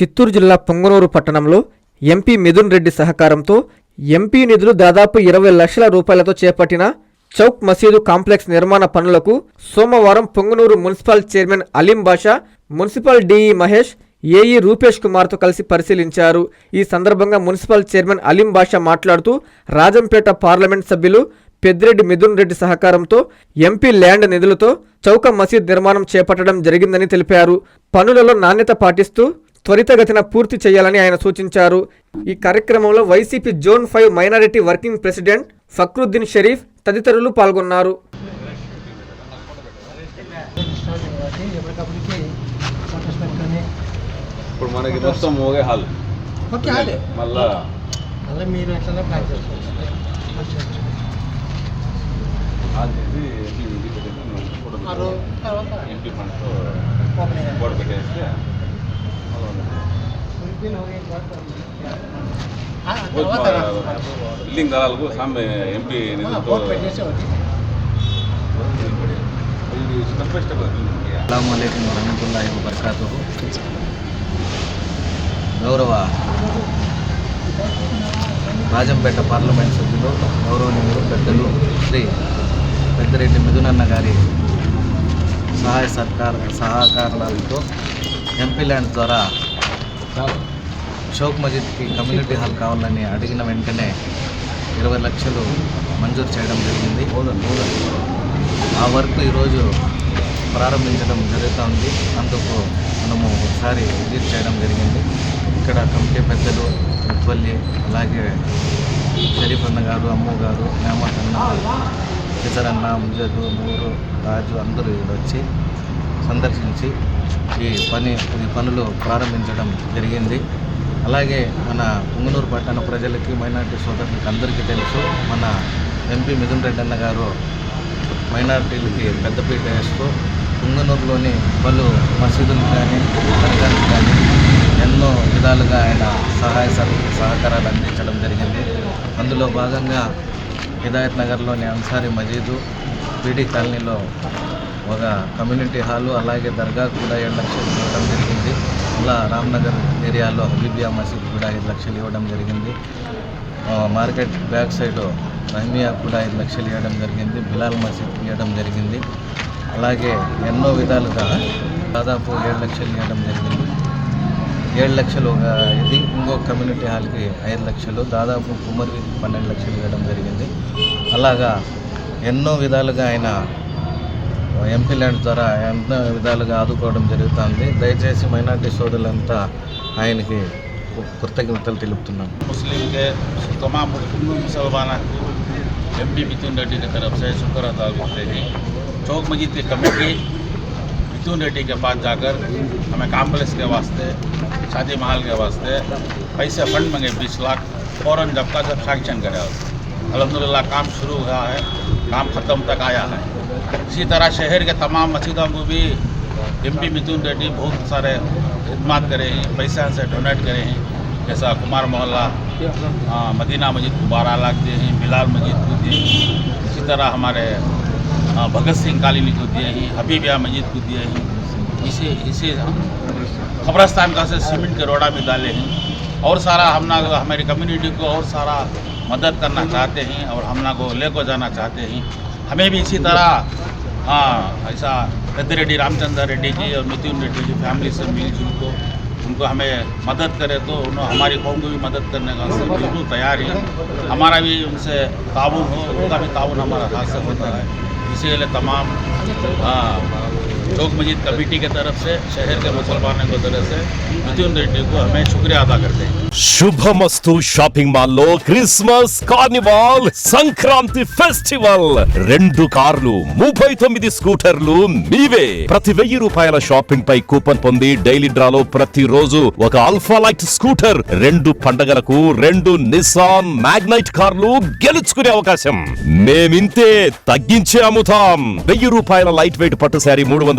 చిత్తూరు జిల్లా పొంగనూరు పట్టణంలో ఎంపీ మిథున్ రెడ్డి సహకారంతో ఎంపీ నిధులు దాదాపు ఇరవై లక్షల రూపాయలతో చేపట్టిన చౌక్ మసీదు కాంప్లెక్స్ నిర్మాణ పనులకు సోమవారం Punganur municipal chairman Aleem Basha municipal DE Mahesh AE Rupesh కుమార్తో కలిసి పరిశీలించారు. ఈ సందర్భంగా మున్సిపల్ చైర్మన్ అలీం బాషా మాట్లాడుతూ రాజంపేట పార్లమెంట్ సభ్యులు పెద్దిరెడ్డి మిథున్ రెడ్డి సహకారంతో ఎంపీ ల్యాండ్ నిధులతో చౌక మసీద్ నిర్మాణం చేపట్టడం జరిగిందని తెలిపారు. పనులలో నాణ్యత పాటిస్తూ త్వరితగతిన పూర్తి చేయాలని ఆయన సూచించారు. ఈ కార్యక్రమంలో YCP zone five minority working president Fakruddin Sharif తదితరులు పాల్గొన్నారు. ఇప్పుడు మనకి మొత్తం హాల్. మళ్ళా మీరు ఎట్లా ప్లాన్ ఎంపీ బోర్డు పెట్టేస్తే మళ్ళా ఉండదు. ఆ, తర్వాత బిల్డింగ్ దళాలకు సామె ఎంపీ నిధులతో అలైకుం వరహమతుల్లాహి వబర్కాతు గౌరవ రాజంపేట పార్లమెంట్ సభ్యులు గౌరవనీయులు పెద్దలు శ్రీ పెద్దిరెడ్డి మిథునన్న గారి సహాయ సర్కార్ సహకారాలతో ఎంపీ ల్యాండ్ ద్వారా షౌక్ మజీద్కి కమ్యూనిటీ హాల్ కావాలని అడిగిన వెంటనే ఇరవై లక్షలు మంజూరు చేయడం జరిగింది. ఆ వర్క్ ఈరోజు ప్రారంభించడం జరుగుతుంది. అందుకు మనము ఒకసారి విజిట్ చేయడం జరిగింది. ఇక్కడ కమిటీ పెద్దలు ముత్వల్లి అలాగే షరీఫ్ అన్న గారు అమ్ము గారు నేమత్ అన్న కిసర్ అన్న ముజదు నూరు రాజు అందరూ వచ్చి సందర్శించి ఈ పని ఈ పనులు ప్రారంభించడం జరిగింది. అలాగే మన పుంగనూరు పట్టణ ప్రజలకి మైనార్టీ సోదరులకి అందరికీ తెలుసు మన ఎంపీ మిథున్ రెడ్డి అన్న గారు మైనార్టీలకి పెద్దపీట వేస్తూ పుంగనూరులోని పలు మసీదులు కానీ దర్గాలు కానీ ఎన్నో విధాలుగా ఆయన సహాయ సహకారాలు అందించడం జరిగింది. అందులో భాగంగా హిదాయత్ నగర్లోని అన్సారీ మజీదు పీడీ కాలనీలో ఒక కమ్యూనిటీ హాలు అలాగే దర్గా కూడా ఏడు లక్షలు ఇవ్వడం జరిగింది. అలా రామ్నగర్ ఏరియాలో హబీబియా మసీద్ కూడా ఐదు లక్షలు ఇవ్వడం జరిగింది. మార్కెట్ బ్యాక్ సైడ్ రహమియా కూడా ఐదు లక్షలు ఇవ్వడం జరిగింది. బిలాల్ మసీద్ ఇవ్వడం జరిగింది. అలాగే ఎన్నో విధాలుగా దాదాపు ఏడు లక్షలు ఇవ్వడం జరిగింది. ఏడు లక్షలు ఒక ఇది ఇంకో కమ్యూనిటీ హాల్కి ఐదు లక్షలు దాదాపు కుమరి పన్నెండు లక్షలు ఇవ్వడం జరిగింది. అలాగా ఎన్నో విధాలుగా ఆయన ఎంపీ ల్యాండ్ ద్వారా ఎన్నో విధాలుగా ఆదుకోవడం జరుగుతుంది దయచేసి మైనార్టీ సోదరులంతా ఆయనకి కృతజ్ఞతలు తెలుపుతున్నాను मुस्लिम के तमाम मुसलमान को एम पी मिथुन रेड्डी की तरफ से शुक्र अदा करते हैं चौक मस्जिद की कमेटी मिथुन रेड्डी के पास जाकर हमें कॉम्प्लेक्स के वास्ते शादी महल के वास्ते पैसे फंड मांगे बीस लाख फ़ौरन जब का जब सैंक्शन करे अलहमदिल्ला काम शुरू हुआ है काम ख़त्म तक आया है इसी तरह शहर के तमाम मस्जिदों को भी एम पी मिथुन रेड्डी बहुत सारे खिदमात करे हैं, पैसा से डोनेट करे हैं। जैसा कुमार मोहल्ला मदीना मस्जिद को बारह लाख दिए हैं, बिलाल मस्जिद को दिए इसी तरह हमारे भगत सिंह कॉलोनी को दिए हैं, हबीबिया मस्जिद को दिए हैं। इसे इसे खबरस्तान का से सीमेंट के रोड़ा भी डाले हैं। और सारा हम ना हमारी कम्युनिटी को और सारा मदद करना चाहते हैं और हम ना को ले को जाना चाहते हैं। हमें भी इसी तरह हाँ ऐसा पेद्दी रेड्डी रामचंद्र रेड्डी जी और मिथुन रेड्डी की फैमिली से मिलजुल को उनको हमें मदद करे तो उन्होंने हमारी कौम को भी मदद करने का बिल्कुल तैयार है। हमारा भी उनसे ताउन हो उनका भी ताउन हमारा हाथ से होता है। इसीलिए तमाम हाँ, लोक मस्जिद कमेटी की तरफ से शहर के मुसलमानों की तरफ से मिथुन रेड्डी को हमें शुक्रिया अदा करते हैं శుభమస్తు షాపింగ్ మాల్ లో క్రిస్మస్ కార్నివాల్ సంక్రాంతి ఫెస్టివల్ రెండు కార్లు ముప్పై తొమ్మిది స్కూటర్లు మీవే ప్రతి వెయ్యి రూపాయల షాపింగ్ పై కూపన్ పొంది డైలీ డ్రాలో ప్రతి రోజు ఒక అల్ఫా లైట్ స్కూటర్ రెండు పండగలకు రెండు నిసాన్ మ్యాగ్నైట్ కార్లు గెలుచుకునే అవకాశం మేమింతే తగ్గించే అమ్ముతాం వెయ్యి రూపాయల లైట్ వెయిట్ పట్టు శారీ మూడు వందల